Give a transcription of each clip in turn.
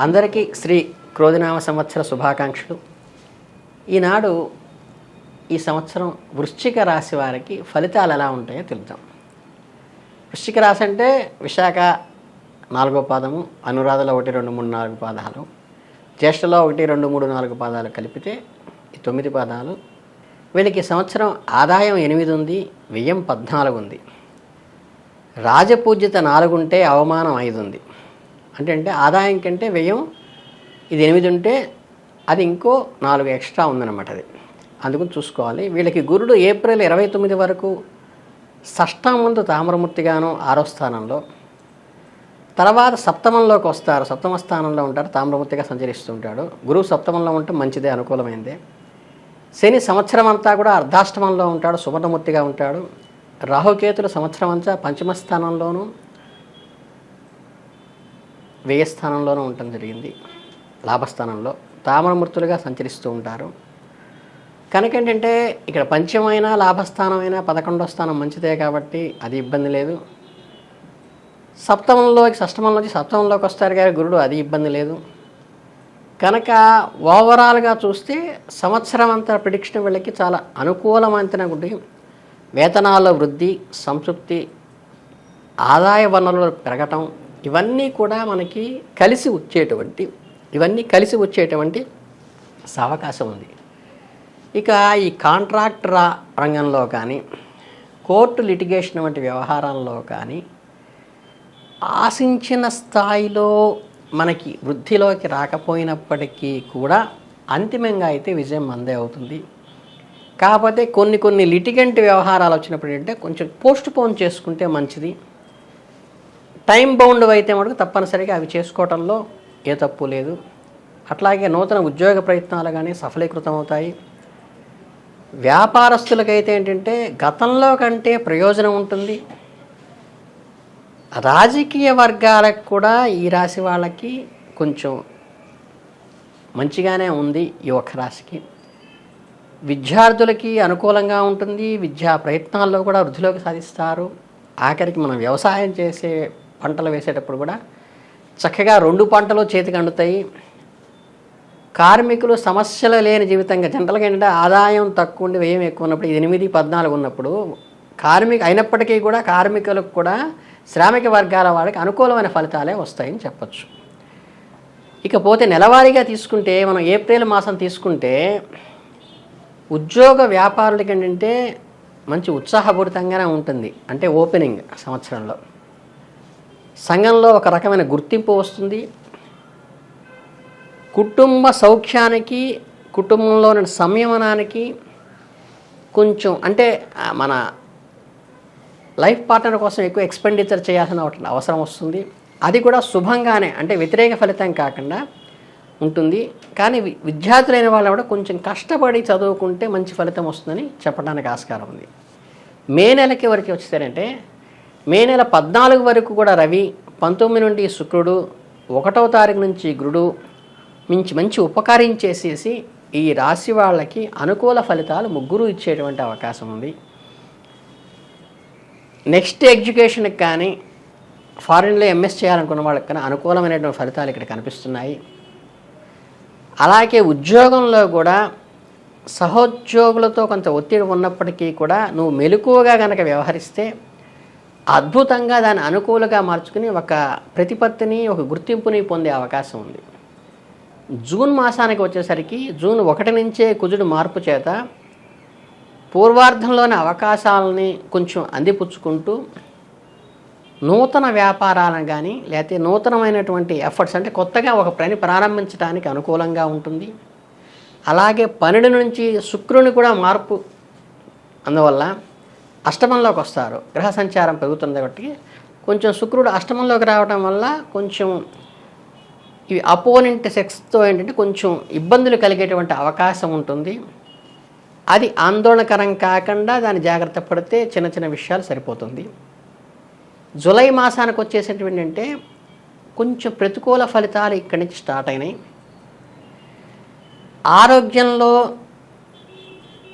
అందరికీ శ్రీ క్రోధినామ సంవత్సర శుభాకాంక్షలు. ఈనాడు ఈ సంవత్సరం వృశ్చిక రాశి వారికి ఫలితాలు ఎలా ఉంటాయో తెలుద్దాం. వృశ్చిక రాశి అంటే విశాఖ నాలుగో పాదము అనురాధలో ఒకటి రెండు మూడు నాలుగు పాదాలు జ్యేష్ఠలో ఒకటి రెండు మూడు నాలుగు పాదాలు కలిపితే ఈ తొమ్మిది పాదాలు. వీళ్ళకి సంవత్సరం ఆదాయం ఎనిమిది ఉంది వ్యయం పద్నాలుగు ఉంది. రాజపూజ్యత నాలుగు ఉంటే అవమానం ఐదు ఉంది. అంటే అంటే ఆదాయం కంటే వ్యయం ఇది ఎనిమిది ఉంటే అది ఇంకో నాలుగు ఎక్స్ట్రా ఉందన్నమాట అది. అందుకని చూసుకోవాలి. వీళ్ళకి గురుడు ఏప్రిల్ ఇరవై తొమ్మిది వరకు షష్టం ముందు తామ్రమూర్తిగాను ఆరో స్థానంలో తర్వాత సప్తమంలోకి వస్తారు. సప్తమ స్థానంలో ఉంటారు. తామ్రమూర్తిగా సంచరిస్తుంటాడు గురువు సప్తమంలో ఉంటే మంచిదే అనుకూలమైందే. శని సంవత్సరం అంతా కూడా అర్ధాష్టమంలో ఉంటాడు. సువర్ణమూర్తిగా ఉంటాడు. రాహుకేతులు సంవత్సరం అంతా పంచమ స్థానంలోనూ వ్యయ స్థానంలోనూ ఉండటం జరిగింది. లాభస్థానంలో తామరమూర్తులుగా సంచరిస్తూ ఉంటారు. కనుక ఏంటంటే ఇక్కడ పంచమైన లాభస్థానమైన పదకొండో స్థానం మంచిదే కాబట్టి అది ఇబ్బంది లేదు. సప్తమంలోకి షష్టమంలోకి సప్తమంలోకి వస్తారు కానీ గురుడు అది ఇబ్బంది లేదు. కనుక ఓవరాల్గా చూస్తే సంవత్సరం అంతా ప్రిడిక్షన్ వీళ్ళకి చాలా అనుకూలమైన గుడి వేతనాల వృద్ధి సంతృప్తి ఆదాయ వనరులు పెరగటం ఇవన్నీ కూడా మనకి కలిసి వచ్చేటువంటి ఇవన్నీ కలిసి వచ్చేటువంటి అవకాశం ఉంది. ఇక ఈ కాంట్రాక్ట్ రంగంలో కానీ కోర్టు లిటిగేషన్ వంటి వ్యవహారాల్లో కానీ ఆశించిన స్థాయిలో మనకి వృద్ధిలోకి రాకపోయినప్పటికీ కూడా అంతిమంగా అయితే విజయం మందే అవుతుంది. కాకపోతే కొన్ని కొన్ని లిటిగెంట్ వ్యవహారాలు వచ్చినప్పుడు ఏంటంటే కొంచెం పోస్ట్ పోన్ చేసుకుంటే మంచిది. టైం బౌండ్ అయితే మటుకు తప్పనిసరిగా అవి చేసుకోవటంలో ఏ తప్పు లేదు. అట్లాగే నూతన ఉద్యోగ ప్రయత్నాలు కానీ సఫలీకృతం అవుతాయి వ్యాపారస్తులకైతే ఏంటంటే గతంలో కంటే ప్రయోజనం ఉంటుంది. రాజకీయ వర్గాలకు కూడా ఈ రాశి వాళ్ళకి కొంచెం మంచిగానే ఉంది ఈ ఒక్క రాశికి. విద్యార్థులకి అనుకూలంగా ఉంటుంది. విద్యా ప్రయత్నాల్లో కూడా వృద్ధిలోకి సాధిస్తారు. ఆఖరికి మనం వ్యవసాయం చేసే పంటలు వేసేటప్పుడు కూడా చక్కగా రెండు పంటలు చేతికి అందుతాయి కార్మికులు సమస్యలు లేని జీవితంగా జనరల్గా ఏంటంటే ఆదాయం తక్కువ ఉండి వ్యయం ఎక్కువ ఉన్నప్పుడు ఎనిమిది పద్నాలుగు ఉన్నప్పుడు కార్మిక అయినప్పటికీ కూడా కార్మికులకు కూడా శ్రామిక వర్గాల వాడికి అనుకూలమైన ఫలితాలే వస్తాయని చెప్పచ్చు. ఇకపోతే నెలవారీగా తీసుకుంటే మనం ఏప్రిల్ మాసం తీసుకుంటే ఉద్యోగ వ్యాపారులకి ఏంటంటే మంచి ఉత్సాహపూరితంగానే ఉంటుంది. అంటే ఓపెనింగ్ సంవత్సరంలో. సంఘంలో ఒక రకమైన గుర్తింపు వస్తుంది. కుటుంబ సౌఖ్యానికి కుటుంబంలోని సంయమనానికి కొంచెం అంటే మన లైఫ్ పార్ట్నర్ కోసం ఎక్కువ ఎక్స్పెండిచర్ చేయాల్సిన అవసరం వస్తుంది. అది కూడా శుభంగానే అంటే వ్యతిరేక ఫలితం కాకుండా ఉంటుంది. కానీ వి- విద్యార్థులైన వాళ్ళు కూడా కొంచెం కష్టపడి చదువుకుంటే మంచి ఫలితం వస్తుందని చెప్పడానికి ఆస్కారం ఉంది. మే నెలకి వరకు వచ్చేసారంటే మే నెల పద్నాలుగు వరకు కూడా రవి పంతొమ్మిది నుండి శుక్రుడు ఒకటవ తారీఖు నుంచి గురుడు మించి మంచి ఉపకారం చేసేసి ఈ రాశి వాళ్ళకి అనుకూల ఫలితాలు ముగ్గురు ఇచ్చేటువంటి అవకాశం ఉంది. నెక్స్ట్ ఎడ్యుకేషన్కి కానీ ఫారిన్లో ఎంఎస్ చేయాలనుకున్న వాళ్ళకి కానీ అనుకూలమైనటువంటి ఫలితాలు ఇక్కడ కనిపిస్తున్నాయి. అలాగే ఉద్యోగంలో కూడా సహోద్యోగులతో కొంత ఒత్తిడి ఉన్నప్పటికీ కూడా నువ్వు మెలకువగా కనుక వ్యవహరిస్తే అద్భుతంగా దాన్ని అనుకూలంగా మార్చుకుని ఒక ప్రతిపత్తిని ఒక గుర్తింపుని పొందే అవకాశం ఉంది. జూన్ మాసానికి వచ్చేసరికి జూన్ ఒకటి నుంచే కుజుడు మార్పు చేత పూర్వార్ధంలోని అవకాశాలని కొంచెం అందిపుచ్చుకుంటూ నూతన వ్యాపారాలను కానీ లేకపోతే నూతనమైనటువంటి ఎఫర్ట్స్ అంటే కొత్తగా ఒక పని ప్రారంభించడానికి అనుకూలంగా ఉంటుంది. అలాగే పన్నెండు నుంచి శుక్రుని కూడా మార్పు అందువల్ల అష్టమంలోకి వస్తారు. గ్రహ సంచారం పెరుగుతుంది కాబట్టి కొంచెం శుక్రుడు అష్టమంలోకి రావడం వల్ల కొంచెం ఇవి అపోనెంట్ సెక్స్తో ఏంటంటే కొంచెం ఇబ్బందులు కలిగేటువంటి అవకాశం ఉంటుంది. అది ఆందోళనకరం కాకుండా దాన్ని జాగ్రత్త పడితే చిన్న చిన్న విషయాలు సరిపోతుంది. జూలై మాసానికి వచ్చేసేటువంటి అంటే కొంచెం ప్రతికూల ఫలితాలు ఇక్కడి నుంచి స్టార్ట్ అయినాయి. ఆరోగ్యంలో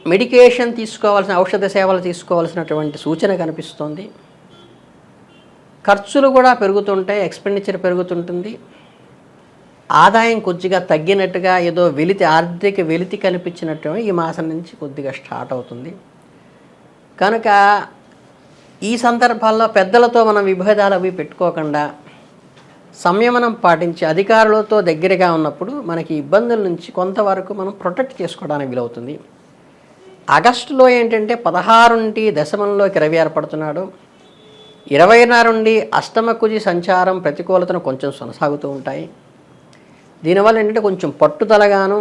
మెడికేషన్ తీసుకోవాల్సిన ఔషధ సేవలు తీసుకోవాల్సినటువంటి సూచన కనిపిస్తోంది. ఖర్చులు కూడా పెరుగుతుంటాయి ఎక్స్పెండిచర్ పెరుగుతుంటుంది. ఆదాయం కొద్దిగా తగ్గినట్టుగా ఏదో వెలితి ఆర్థిక వెలితి కనిపించినట్టు ఈ మాసం నుంచి కొద్దిగా స్టార్ట్ అవుతుంది. కనుక ఈ సందర్భాల్లో పెద్దలతో మనం విభేదాలు అవి పెట్టుకోకుండా సంయమనం పాటించి అధికారులతో దగ్గరగా ఉన్నప్పుడు మనకి ఇబ్బందుల నుంచి కొంతవరకు మనం ప్రొటెక్ట్ చేసుకోవడానికి వీలవుతుంది. ఆగస్టులో ఏంటంటే పదహారు నుండి దశమంలోకి రవి ఏర్పడుతున్నాడు. ఇరవైన నుండి అష్టమ కుజి సంచారం ప్రతికూలతను కొంచెం కొనసాగుతూ ఉంటాయి. దీనివల్ల ఏంటంటే కొంచెం పట్టుదలగాను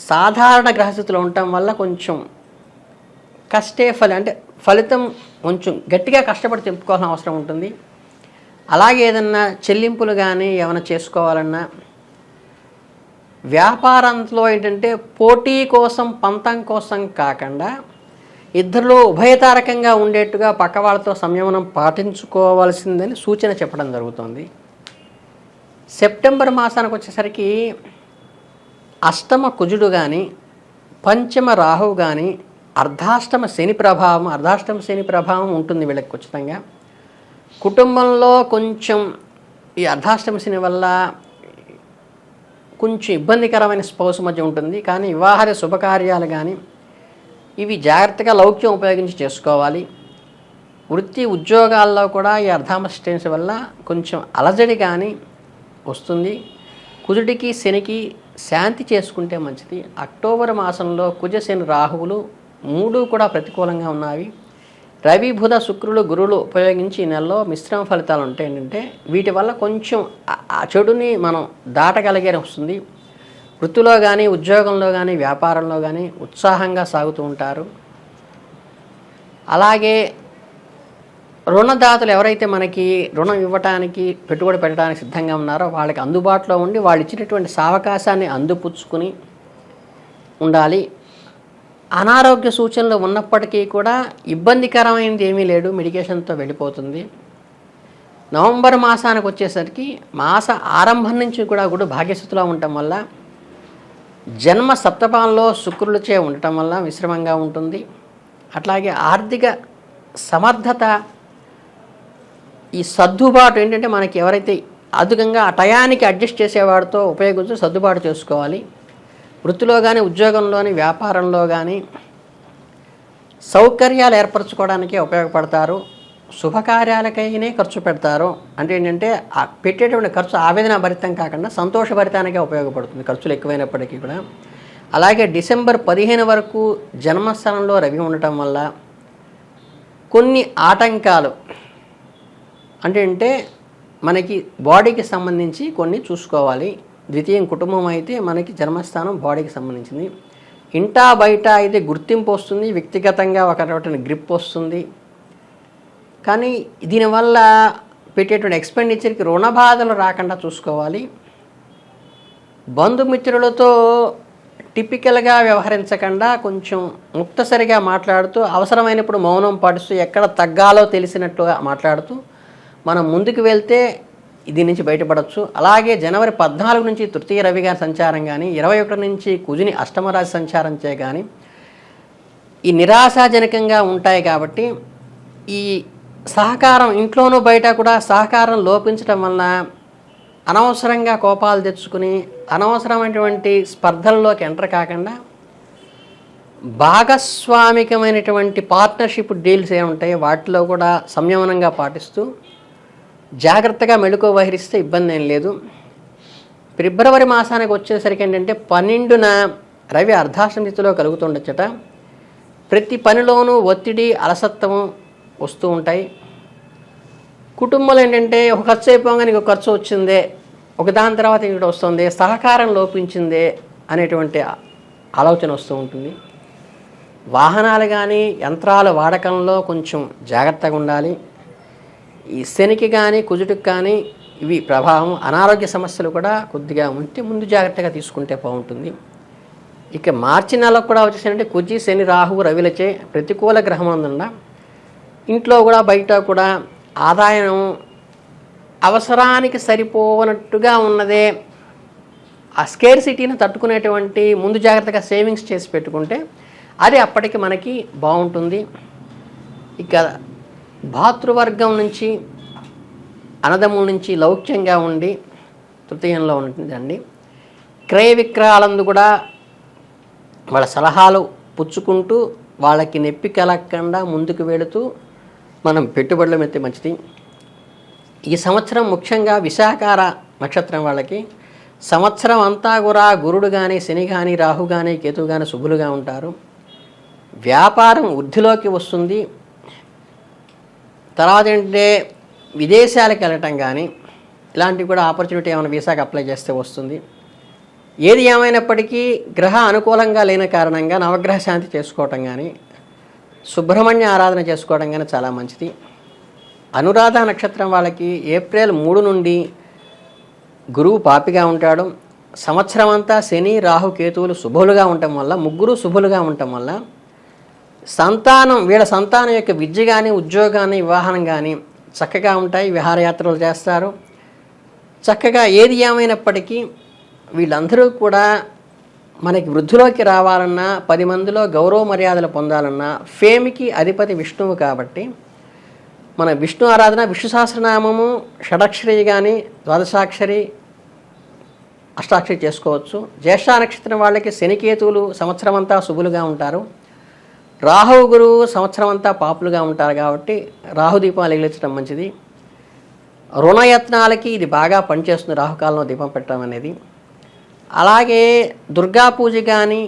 సాధారణ గ్రహస్థితిలో ఉండటం వల్ల కొంచెం కష్టే ఫలి అంటే ఫలితం కొంచెం గట్టిగా కష్టపడి తెంపుకోవాల్సిన అవసరం ఉంటుంది. అలాగే ఏదన్నా చెల్లింపులు కానీ ఏమైనా చేసుకోవాలన్నా వ్యాపారంలో ఏంటంటే పోటీ కోసం పంతం కోసం కాకుండా ఇద్దరిలో ఉభయతారకంగా ఉండేట్టుగా పక్క వాళ్ళతో సంయమనం పాటించుకోవాల్సిందని సూచన చెప్పడం జరుగుతుంది. సెప్టెంబర్ మాసానికి వచ్చేసరికి అష్టమ కుజుడు కానీ పంచమ రాహువు కానీ అర్ధాష్టమ శని ప్రభావం అర్ధాష్టమ శని ప్రభావం ఉంటుంది వీళ్ళకి ఖచ్చితంగా. కుటుంబంలో కొంచెం ఈ అర్ధాష్టమ శని వల్ల కొంచెం ఇబ్బందికరమైన స్పౌస్ మధ్య ఉంటుంది. కానీ వివాహాల శుభకార్యాలు కానీ ఇవి జాగ్రత్తగా లౌక్యం ఉపయోగించి చేసుకోవాలి. వృత్తి ఉద్యోగాల్లో కూడా ఈ అర్ధామస్టెన్స్ వల్ల కొంచెం అలజడి కానీ వస్తుంది. కుజుడికి శనికి శాంతి చేసుకుంటే మంచిది. అక్టోబర్ మాసంలో కుజ శని రాహువులు మూడు కూడా ప్రతికూలంగా ఉన్నాయి. రవి బుధ శుక్రులు గురువులు ఉపయోగించి ఈ నెలలో మిశ్రమ ఫలితాలు ఉంటాయి. ఏంటంటే వీటి వల్ల కొంచెం ఆ- చెడుని మనం దాటగలిగే వస్తుంది. వృత్తిలో కానీ ఉద్యోగంలో కానీ వ్యాపారంలో కానీ ఉత్సాహంగా సాగుతూ ఉంటారు. అలాగే రుణదాతలు ఎవరైతే మనకి రుణం ఇవ్వటానికి పెట్టుబడి పెట్టడానికి సిద్ధంగా ఉన్నారో వాళ్ళకి అందుబాటులో ఉండి వాళ్ళు ఇచ్చినటువంటి సావకాశాన్ని అందిపుచ్చుకుని ఉండాలి. అనారోగ్య సూచనలు ఉన్నప్పటికీ కూడా ఇబ్బందికరమైనది ఏమీ లేడు మెడికేషన్తో వెళ్ళిపోతుంది. నవంబర్ మాసానికి వచ్చేసరికి మాస ఆరంభం నుంచి కూడా కూడా భాగ్యస్థితిలో ఉండటం వల్ల జన్మ సప్తపాలలో శుక్రులచే ఉండటం వల్ల మిశ్రమంగా ఉంటుంది. అట్లాగే ఆర్థిక సమర్థత ఈ సర్దుబాటు ఏంటంటే మనకి ఎవరైతే అధికంగా ఆ టయానికి అడ్జస్ట్ చేసేవాడితో ఉపయోగించి సర్దుబాటు చేసుకోవాలి. వృత్తిలో కానీ ఉద్యోగంలోని వ్యాపారంలో కానీ సౌకర్యాలు ఏర్పరచుకోవడానికే ఉపయోగపడతారు. శుభకార్యాలకైనే ఖర్చు పెడతారు. అంటే ఏంటంటే పెట్టేటువంటి ఖర్చు ఆవేదన భరితం కాకుండా సంతోషభరితానికే ఉపయోగపడుతుంది ఖర్చులు ఎక్కువైనప్పటికీ కూడా. అలాగే డిసెంబర్ పదిహేను వరకు జన్మస్థానంలో రవి ఉండటం వల్ల కొన్ని ఆటంకాలు అంటే అంటే మనకి బాడీకి సంబంధించి కొన్ని చూసుకోవాలి. ద్వితీయం కుటుంబం అయితే మనకి జన్మస్థానం బాడీకి సంబంధించింది. ఇంటా బయట అయితే గుర్తింపు వస్తుంది వ్యక్తిగతంగా ఒక రకమైన గ్రిప్ వస్తుంది. కానీ దీనివల్ల పెట్టేటువంటి ఎక్స్పెండిచర్కి రుణ బాధలు రాకుండా చూసుకోవాలి. బంధుమిత్రులతో టిపికల్గా వ్యవహరించకుండా కొంచెం ముక్తసరిగా మాట్లాడుతూ అవసరమైనప్పుడు మౌనం పాటిస్తూ ఎక్కడ తగ్గాలో తెలిసినట్లుగా మాట్లాడుతూ మనం ముందుకు వెళ్తే దీని నుంచి బయటపడవచ్చు అలాగే జనవరి పద్నాలుగు నుంచి తృతీయ రవి గారి సంచారం కానీ ఇరవై ఒకటి నుంచి కుజుని అష్టమరాశి సంచారం చే కానీ ఈ నిరాశాజనకంగా ఉంటాయి కాబట్టి ఈ సహకారం ఇంట్లోనూ బయట కూడా సహకారం లోపించడం వలన అనవసరంగా కోపాలు తెచ్చుకుని అనవసరమైనటువంటి స్పర్ధల్లోకి ఎంటర్ కాకుండా భాగస్వామికమైనటువంటి పార్ట్నర్షిప్ డీల్స్ ఏ ఉంటాయో వాటిలో కూడా సంయమనంగా పాటిస్తూ జాగ్రత్తగా మెళుకో వహిస్తే ఇబ్బంది ఏం లేదు. ఫిబ్రవరి మాసానికి వచ్చేసరికి ఏంటంటే పన్నెండున రవి అర్ధాశ్రమితిలో కలుగుతుండొచ్చట. ప్రతి పనిలోనూ ఒత్తిడి అలసత్వం వస్తూ ఉంటాయి. కుటుంబంలో ఏంటంటే ఒక ఖర్చు అయిపోగానే ఇంకో ఖర్చు వచ్చిందే ఒక దాని తర్వాత ఇంకోటి వస్తుంది సహకారం లోపించిందే అనేటువంటి ఆలోచన వస్తూ ఉంటుంది. వాహనాలు కానీ యంత్రాల వాడకంలో కొంచెం జాగ్రత్తగా ఉండాలి. ఈ శనికి కానీ కుజుడికి కానీ ఇవి ప్రభావం అనారోగ్య సమస్యలు కూడా కొద్దిగా ఉంటే ముందు జాగ్రత్తగా తీసుకుంటే బాగుంటుంది. ఇక మార్చి నెలకు కూడా వచ్చేసంటే కుజి శని రాహు రవిలచే ప్రతికూల గ్రహం అందున ఇంట్లో కూడా బయట కూడా ఆదాయం అవసరానికి సరిపోనట్టుగా ఉన్నదే. ఆ స్కేర్ సిటీని తట్టుకునేటువంటి ముందు జాగ్రత్తగా సేవింగ్స్ చేసి పెట్టుకుంటే అది అప్పటికి మనకి బాగుంటుంది. ఇక భాతృవర్గం నుంచి అనదముల నుంచి లౌక్యంగా ఉండి తృతీయంలో ఉంటుందండి క్రయ విక్రయాలందు కూడా వాళ్ళ సలహాలు పుచ్చుకుంటూ వాళ్ళకి నొప్పి కలగకుండా ముందుకు వెళుతూ మనం పెట్టుబడులు మెత్తే మంచిది. ఈ సంవత్సరం ముఖ్యంగా విశాఖార నక్షత్రం వాళ్ళకి. సంవత్సరం అంతా కూడా గురుడు కానీ శని కానీ రాహు కానీ కేతు కానీ శుభులుగా ఉంటారు. వ్యాపారం వృద్ధిలోకి వస్తుంది. తర్వాత ఏంటంటే విదేశాలకు వెళ్ళటం కానీ ఇలాంటివి కూడా ఆపర్చునిటీ ఏమైనా వీసాకి అప్లై చేస్తే వస్తుంది. ఏది ఏమైనప్పటికీ గ్రహ అనుకూలంగా లేని కారణంగా నవగ్రహ శాంతి చేసుకోవటం కానీ సుబ్రహ్మణ్య ఆరాధన చేసుకోవడం కానీ చాలా మంచిది. అనురాధ నక్షత్రం వాళ్ళకి ఏప్రిల్ మూడు నుండి గురువు పాపిగా ఉంటాడు. సంవత్సరం అంతా శని రాహు కేతువులు శుభులుగా ఉండటం వల్ల ముగ్గురు శుభులుగా ఉండటం వల్ల సంతానం వీళ్ళ సంతానం యొక్క విద్య కానీ ఉద్యోగాన్ని వివాహం కానీ చక్కగా ఉంటాయి. విహారయాత్రలు చేస్తారు. చక్కగా ఏది ఏమైనప్పటికీ వీళ్ళందరూ కూడా మనకి వృద్ధిలోకి రావాలన్నా పది మందిలో గౌరవ మర్యాదలు పొందాలన్నా ఫేమ్కి అధిపతి విష్ణువు కాబట్టి మన విష్ణు ఆరాధన విష్ణు సహస్రనామము షడక్షరి కానీ ద్వాదశాక్షరి అష్టాక్షరి చేసుకోవచ్చు. జ్యేష్ఠ నక్షత్రం వాళ్ళకి శనికేతువులు సంవత్సరం అంతా శుభులుగా ఉంటారు. రాహు గురువు సంవత్సరం అంతా పాపులుగా ఉంటారు కాబట్టి రాహు దీపాలు ఎగిలించడం మంచిది. రుణయత్నాలకి ఇది బాగా పనిచేస్తుంది రాహుకాలంలో దీపం పెట్టడం అనేది. అలాగే దుర్గా పూజ కానీ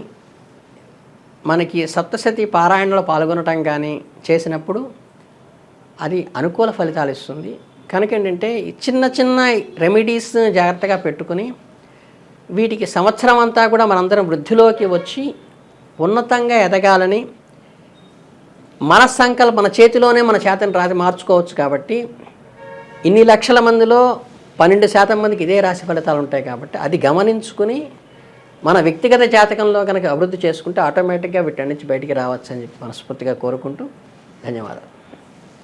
మనకి సప్తశతి పారాయణలో పాల్గొనటం కానీ చేసినప్పుడు అది అనుకూల ఫలితాలు ఇస్తుంది. కనుక ఏంటంటే చిన్న చిన్న రెమెడీస్ జాగ్రత్తగా పెట్టుకుని వీటికి సంవత్సరం అంతా కూడా మనందరం వృద్ధిలోకి వచ్చి ఉన్నతంగా ఎదగాలని మన సంకల్ప మన చేతిలోనే మన చేతను రాసి మార్చుకోవచ్చు కాబట్టి ఇన్ని లక్షల మందిలో పన్నెండు శాతం మందికి ఇదే రాశి ఫలితాలు ఉంటాయి కాబట్టి అది గమనించుకుని మన వ్యక్తిగత జాతకంలో కనుక అభివృద్ధి చేసుకుంటే ఆటోమేటిక్గా వీటి నుంచి బయటికి రావచ్చు అని చెప్పి మనస్ఫూర్తిగా కోరుకుంటూ ధన్యవాదాలు.